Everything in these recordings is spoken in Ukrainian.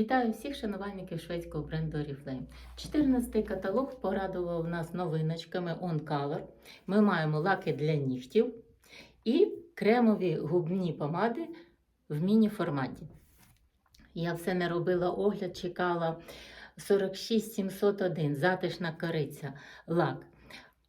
Вітаю всіх шанувальників шведського бренду Oriflame. 14-й каталог порадував нас новиночками On Color. Ми маємо лаки для нігтів і кремові губні помади в міні-форматі. Я все не робила огляд, чекала 46701 затишна кориця лак.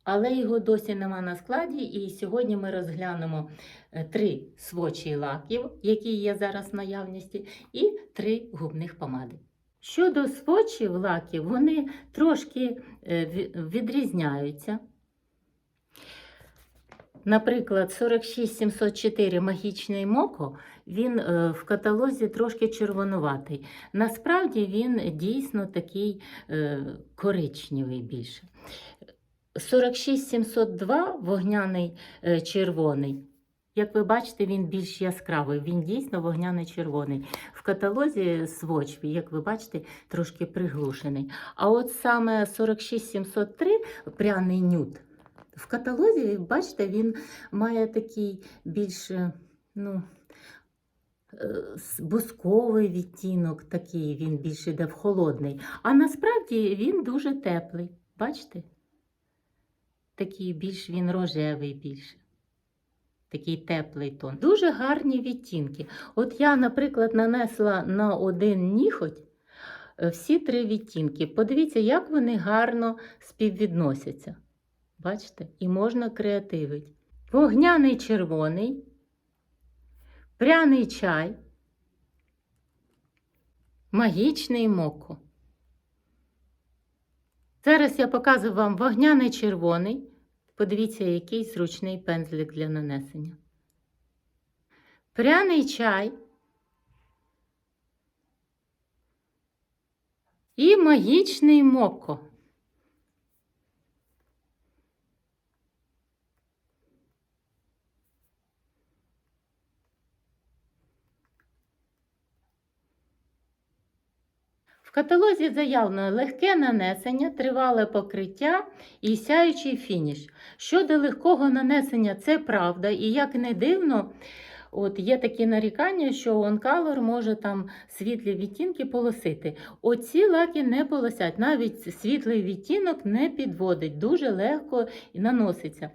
Але його досі нема на складі, і сьогодні ми розглянемо е, три свочі лаків, які є зараз в наявності, і три губних помади. Щодо свочів лаків, вони трошки е, відрізняються. Наприклад, 46704 магічний моко, він е, в каталозі трошки червонуватий. Насправді він дійсно такий коричневий більше. 46702 вогняний е, червоний. Як ви бачите, він більш яскравий, він дійсно вогняний червоний. В каталозі Swatch, як ви бачите, трошки приглушений. А от саме 46703 пряний нюд. В каталозі, бачите, він має такий більш е, ну, е, бусковий відтінок, такий він більш іде в холодний. А насправді він дуже теплий. Бачите? Такий більш він рожевий більше. Такий теплий тон. Дуже гарні відтінки. От я, наприклад, нанесла на один ніхоть е, всі три відтінки. Подивіться, як вони гарно співвідносяться. Бачите? І можна креативити. Вогняний червоний, пряний чай, магічний моко. Зараз я показую вам вогняний червоний. Подивіться, який зручний пензлик для нанесення. Пряний чай. І магічний моко. В каталозі заявлено легке нанесення, тривале покриття і сяючий фініш. Щодо легкого нанесення, це правда, і як не дивно, от є такі нарікання, що OnColor може там світлі відтінки полосити. Оці лаки не полосять, навіть світлий відтінок не підводить, дуже легко наноситься.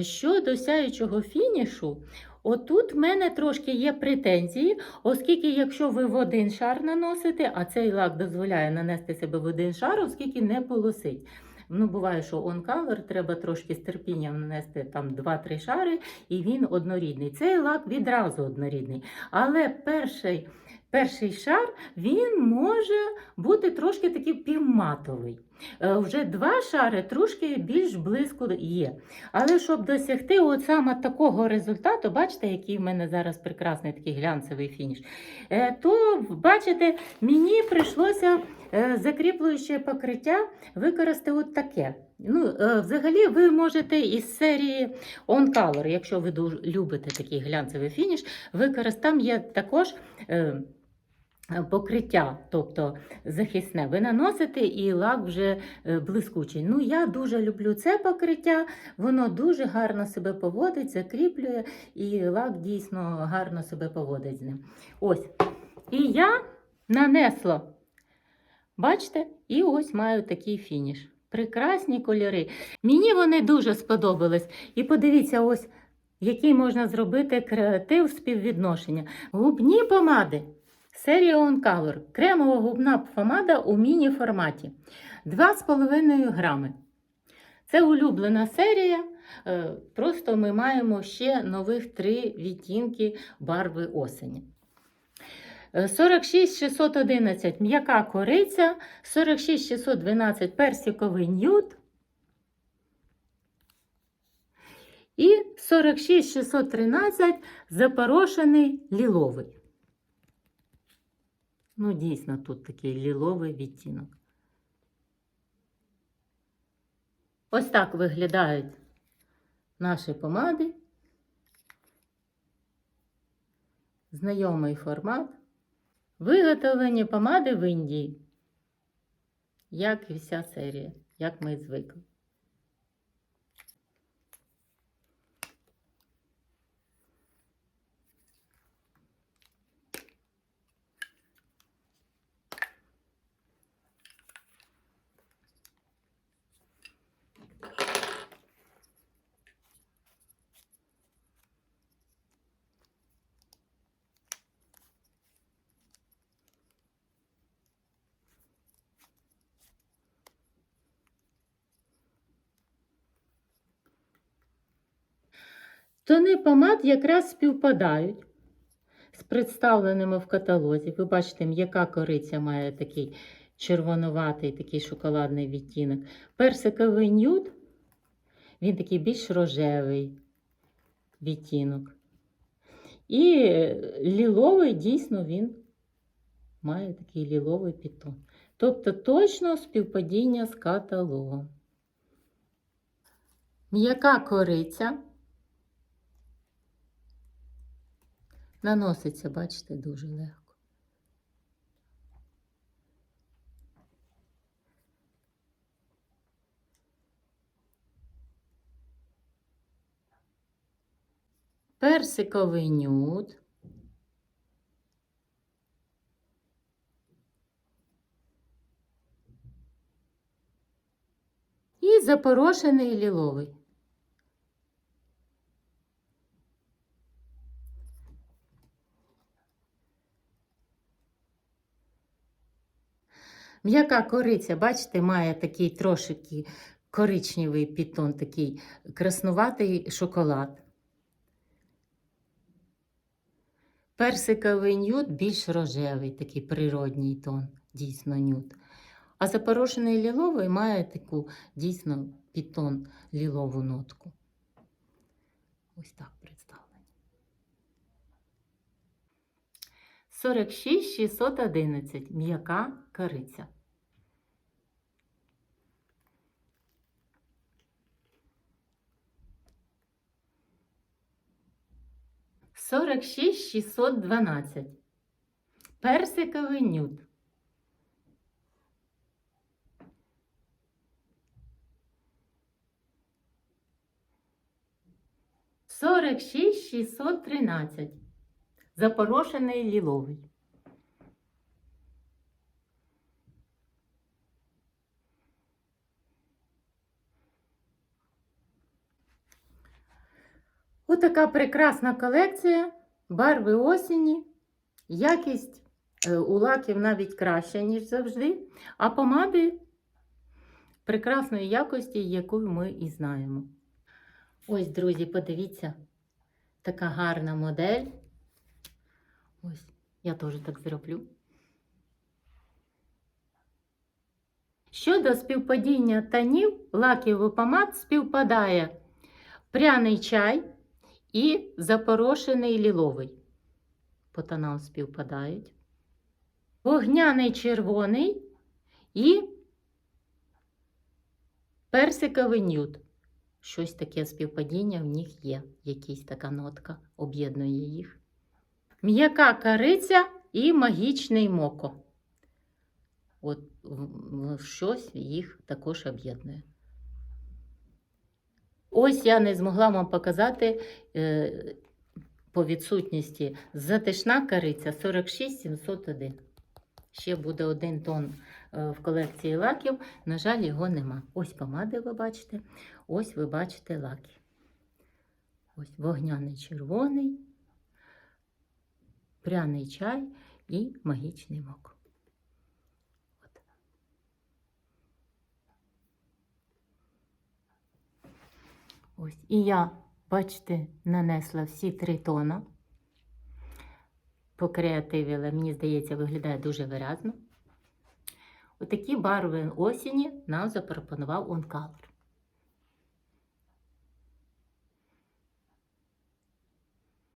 Щодо сяючого фінішу, Отут в мене трошки є претензії, оскільки якщо ви в один шар наносите, а цей лак дозволяє нанести себе в один шар, оскільки не полосить. Ну, буває, що on color треба трошки з терпінням нанести там 2-3 шари, і він однорідний. Цей лак відразу однорідний. Але перший, перший шар він може бути трошки такий півматовий. Е, Вже два шари трошки більш близько є. Але щоб досягти от саме такого результату, бачите, який в мене зараз прекрасний такий глянцевий фініш, е, то бачите, мені прийшлося е, закріплююче покриття використати от таке. Ну, взагалі, ви можете із серії On Color, якщо ви дуже любите такий глянцевий фініш, використати там є також. Е, Покриття, тобто захисне, ви наносите і лак вже е, блискучий. Ну, я дуже люблю це покриття, воно дуже гарно себе поводить, закріплює, і лак дійсно гарно себе поводить з ним. Ось. І я нанесла. Бачите? І ось маю такий фініш. Прекрасні кольори. Мені вони дуже сподобались. І подивіться, ось який можна зробити креатив співвідношення. Губні помади. Серія On Color. Кремова губна помада у міні-форматі. 2,5 грами. Це улюблена серія. Е, Просто ми маємо ще нових три відтінки барви осені. Е, 46611 м'яка кориця, 46612 персиковий нюд. І 46613 запорошений ліловий. Ну, дійсно, тут такий ліловий відтінок. Ось так виглядають наші помади. Знайомий формат. Виготовлені помади в Індії. Як і вся серія, як ми звикли. Тони помад якраз співпадають з представленими в каталозі. Ви бачите, м'яка кориця має такий червонуватий, такий шоколадний відтінок. Персиковий нюд, він такий більш рожевий відтінок. І ліловий, дійсно, він має такий ліловий підтон. Тобто точно співпадіння з каталогом. М'яка кориця. Наноситься, бачите, дуже легко. Персиковий нюд. І запорошений ліловий. М'яка кориця, бачите, має такий трошки коричневий підтон, такий краснуватий шоколад. Персиковий нюд більш рожевий, такий природній тон, дійсно нюд. А запорошений ліловий має таку дійсно підтон лілову нотку. Ось так представлені. 46 611. М'яка кориця. Сорок шість шістсот дванадцять. Персиковий нюд. Сорок шість шістсот тринадцять. Запорошений ліловий. Отака прекрасна колекція, барви осені, якість е, у лаків навіть краща, ніж завжди, а помади прекрасної якості, яку ми і знаємо. Ось, друзі, подивіться, така гарна модель. Ось, я теж так зроблю. Щодо співпадіння тонів, лаків і помад співпадає пряний чай і запорошений ліловий. По тонам співпадають. Вогняний червоний і персиковий нюд. Щось таке співпадіння в них є. Якась така нотка об'єднує їх. М'яка кориця і магічний моко. От щось їх також об'єднує. Ось я не змогла вам показати е, по відсутності затишна кориця 46701. Ще буде один тон е, в колекції лаків. На жаль, його нема. Ось помади ви бачите, ось ви бачите лаки. Ось вогняний червоний, пряний чай і магічний мок. От. Ось. І я, бачите, нанесла всі три тона. Покреативила, мені здається, виглядає дуже виразно. Отакі барви осені нам запропонував OnColor.